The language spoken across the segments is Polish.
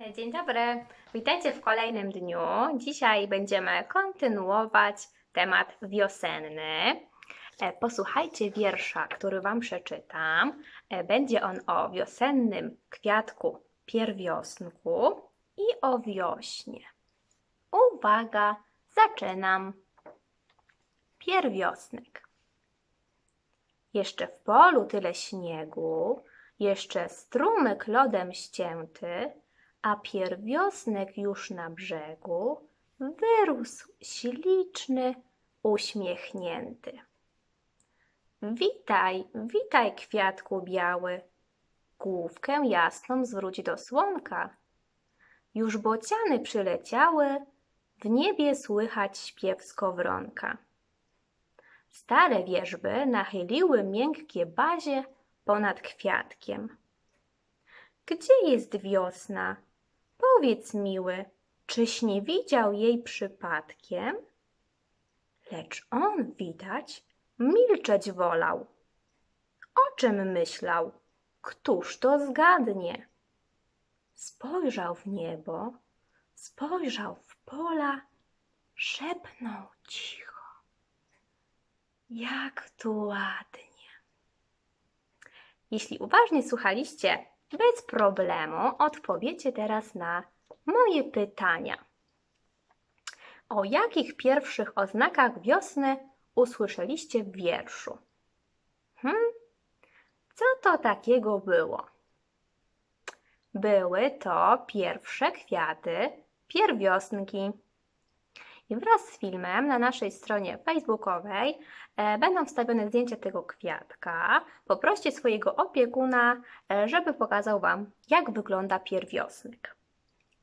Dzień dobry, witajcie w kolejnym dniu. Dzisiaj będziemy kontynuować temat wiosenny. E, Posłuchajcie wiersza, który Wam przeczytam. E, Będzie on o wiosennym kwiatku pierwiosnku i o wiośnie. Uwaga, zaczynam. Pierwiosnek. Jeszcze w polu tyle śniegu, jeszcze strumyk lodem ścięty, a pierwiosnek już na brzegu wyrósł śliczny, uśmiechnięty. Witaj, witaj, kwiatku biały, główkę jasną zwróć do słonka. Już bociany przyleciały, w niebie słychać śpiew skowronka. Stare wierzby nachyliły miękkie bazie ponad kwiatkiem. Gdzie jest wiosna? Powiedz, miły, czyś nie widział jej przypadkiem? Lecz on, widać, milczeć wolał. O czym myślał? Któż to zgadnie? Spojrzał w niebo, spojrzał w pola, szepnął cicho. Jak tu ładnie. Jeśli uważnie słuchaliście, bez problemu odpowiecie teraz na moje pytania. O jakich pierwszych oznakach wiosny usłyszeliście w wierszu? Hmm? Co to takiego było? Były to pierwsze kwiaty pierwiosnki. I wraz z filmem na naszej stronie facebookowej będą wstawione zdjęcia tego kwiatka. Poproście swojego opiekuna, e, żeby pokazał Wam, jak wygląda pierwiosnek.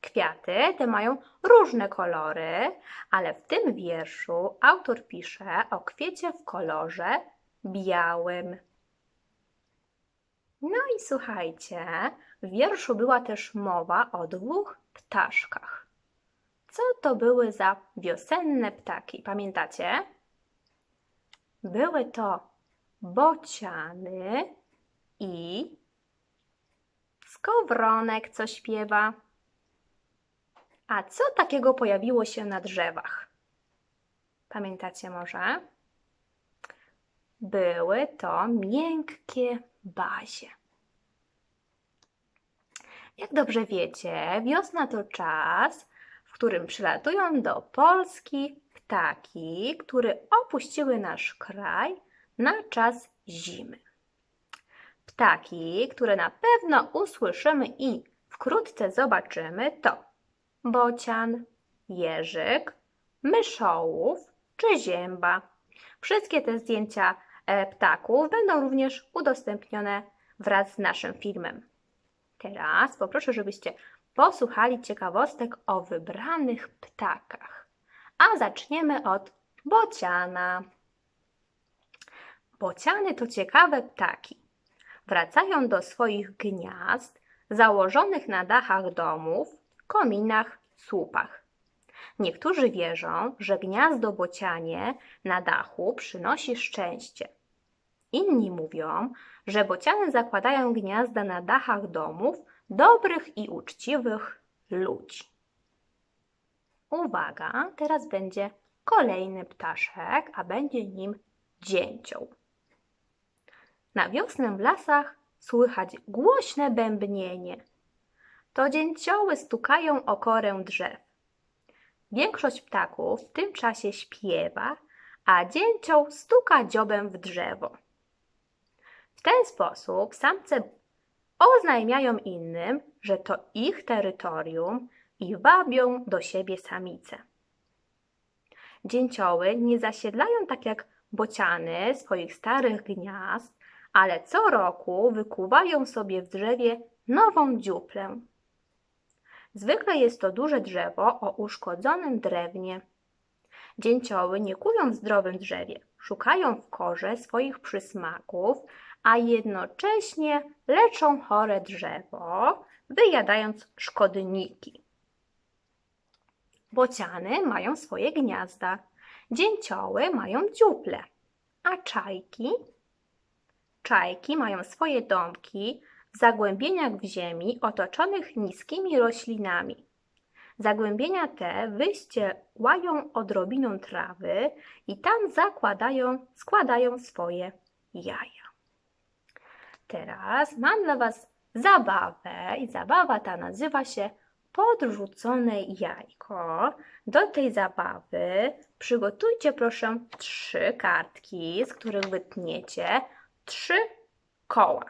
Kwiaty te mają różne kolory, ale w tym wierszu autor pisze o kwiecie w kolorze białym. No i słuchajcie, w wierszu była też mowa o dwóch ptaszkach. Co to były za wiosenne ptaki? Pamiętacie? Były to bociany i skowronek, co śpiewa. A co takiego pojawiło się na drzewach? Pamiętacie może? Były to miękkie bazie. Jak dobrze wiecie, wiosna to czas, w którym przylatują do Polski ptaki, które opuściły nasz kraj na czas zimy. Ptaki, które na pewno usłyszymy i wkrótce zobaczymy, to bocian, jeżyk, myszołów czy zięba. Wszystkie te zdjęcia e, ptaków będą również udostępnione wraz z naszym filmem. Teraz poproszę, żebyście posłuchali ciekawostek o wybranych ptakach. A zaczniemy od bociana. Bociany to ciekawe ptaki. Wracają do swoich gniazd założonych na dachach domów, kominach, słupach. Niektórzy wierzą, że gniazdo bocianie na dachu przynosi szczęście. Inni mówią, że bociany zakładają gniazda na dachach domów dobrych i uczciwych ludzi. Uwaga, teraz będzie kolejny ptaszek, a będzie nim dzięcioł. Na wiosnę w lasach słychać głośne bębnienie. To dzięcioły stukają o korę drzew. Większość ptaków w tym czasie śpiewa, a dzięcioł stuka dziobem w drzewo. W ten sposób samce oznajmiają innym, że to ich terytorium i wabią do siebie samice. Dzięcioły nie zasiedlają tak jak bociany swoich starych gniazd, ale co roku wykuwają sobie w drzewie nową dziuplę. Zwykle jest to duże drzewo o uszkodzonym drewnie. Dzięcioły nie kują w zdrowym drzewie, szukają w korze swoich przysmaków, a jednocześnie leczą chore drzewo, wyjadając szkodniki. Bociany mają swoje gniazda, dzięcioły mają dziuple, a czajki? Czajki mają swoje domki w zagłębieniach w ziemi otoczonych niskimi roślinami. Zagłębienia te wyściełają odrobiną trawy i tam zakładają, składają swoje jaja. Teraz mam dla Was zabawę i zabawa ta nazywa się podrzucone jajko. Do tej zabawy przygotujcie proszę trzy kartki, z których wytniecie trzy koła.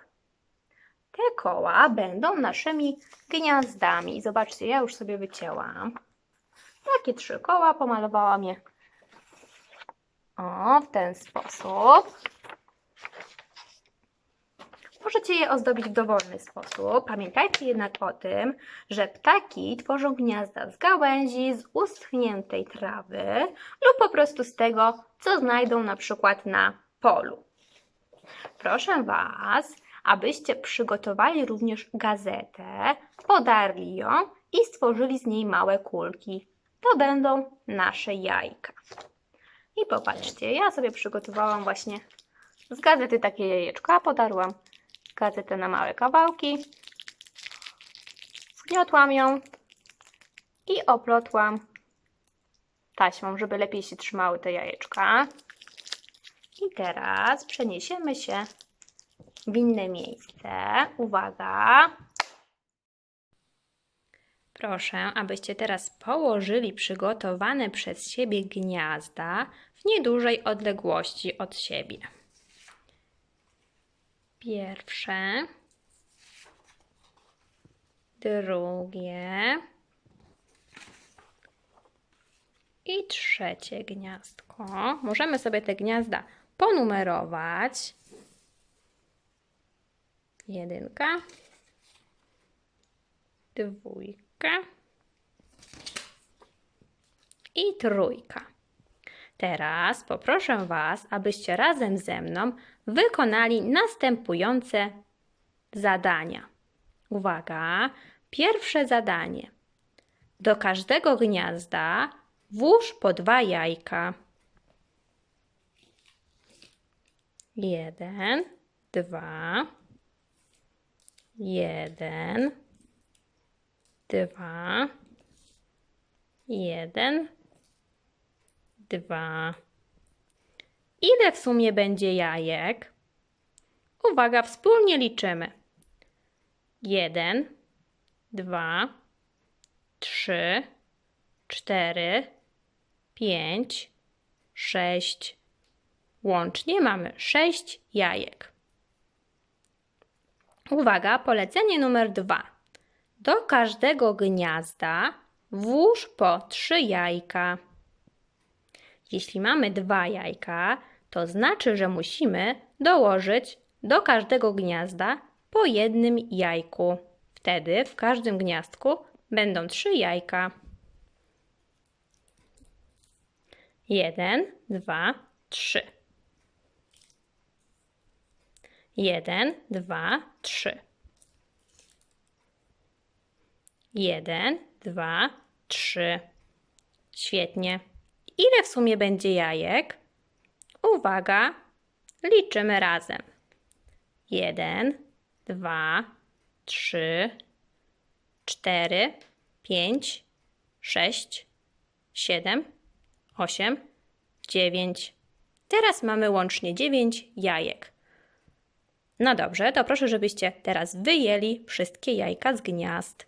Te koła będą naszymi gniazdami. Zobaczcie, ja już sobie wycięłam. Takie trzy koła, pomalowałam je o, w ten sposób. Możecie je ozdobić w dowolny sposób. Pamiętajcie jednak o tym, że ptaki tworzą gniazda z gałęzi, z uschniętej trawy lub po prostu z tego, co znajdą na przykład na polu. Proszę Was, abyście przygotowali również gazetę, podarli ją i stworzyli z niej małe kulki. To będą nasze jajka. I popatrzcie, ja sobie przygotowałam właśnie z gazety takie jajeczko, podarłam gazetę na małe kawałki, zgniotłam ją i oplotłam taśmą, żeby lepiej się trzymały te jajeczka. I teraz przeniesiemy się w inne miejsce. Uwaga! Proszę, abyście teraz położyli przygotowane przez siebie gniazda w niedużej odległości od siebie. Pierwsze, drugie i trzecie gniazdko. Możemy sobie te gniazda ponumerować. Jedynka, dwójka i trójka. Teraz poproszę Was, abyście razem ze mną wykonali następujące zadania. Uwaga, pierwsze zadanie. Do każdego gniazda włóż po dwa jajka. Jeden, dwa, jeden, dwa, jeden, dwa. Ile w sumie będzie jajek? Uwaga, wspólnie liczymy. Jeden, dwa, trzy, cztery, pięć, sześć. Łącznie mamy sześć jajek. Uwaga, polecenie numer dwa. Do każdego gniazda włóż po trzy jajka. Jeśli mamy dwa jajka, to znaczy, że musimy dołożyć do każdego gniazda po jednym jajku. Wtedy w każdym gniazdku będą trzy jajka. Jeden, dwa, trzy. Jeden, dwa, trzy. Jeden, dwa, trzy. Świetnie. Ile w sumie będzie jajek? Uwaga, liczymy razem. Jeden, dwa, trzy, cztery, pięć, sześć, siedem, osiem, dziewięć. Teraz mamy łącznie dziewięć jajek. No dobrze, to proszę, żebyście teraz wyjęli wszystkie jajka z gniazd.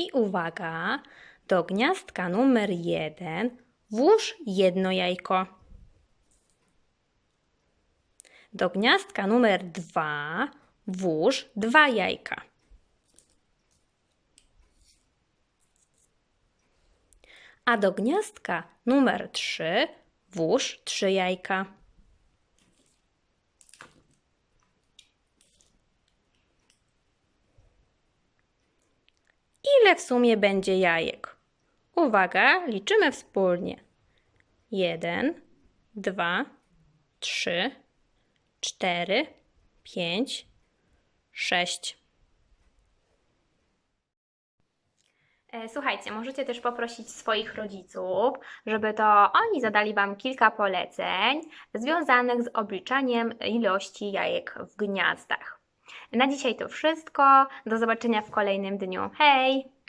I uwaga, do gniazdka numer jeden włóż jedno jajko. Do gniazdka numer dwa włóż dwa jajka. A do gniazdka numer trzy włóż trzy jajka. Ile w sumie będzie jajek? Uwaga, liczymy wspólnie. Jeden, dwa, trzy, cztery, pięć, sześć. E, Słuchajcie, możecie też poprosić swoich rodziców, żeby to oni zadali Wam kilka poleceń związanych z obliczaniem ilości jajek w gniazdach. Na dzisiaj to wszystko. Do zobaczenia w kolejnym dniu. Hej!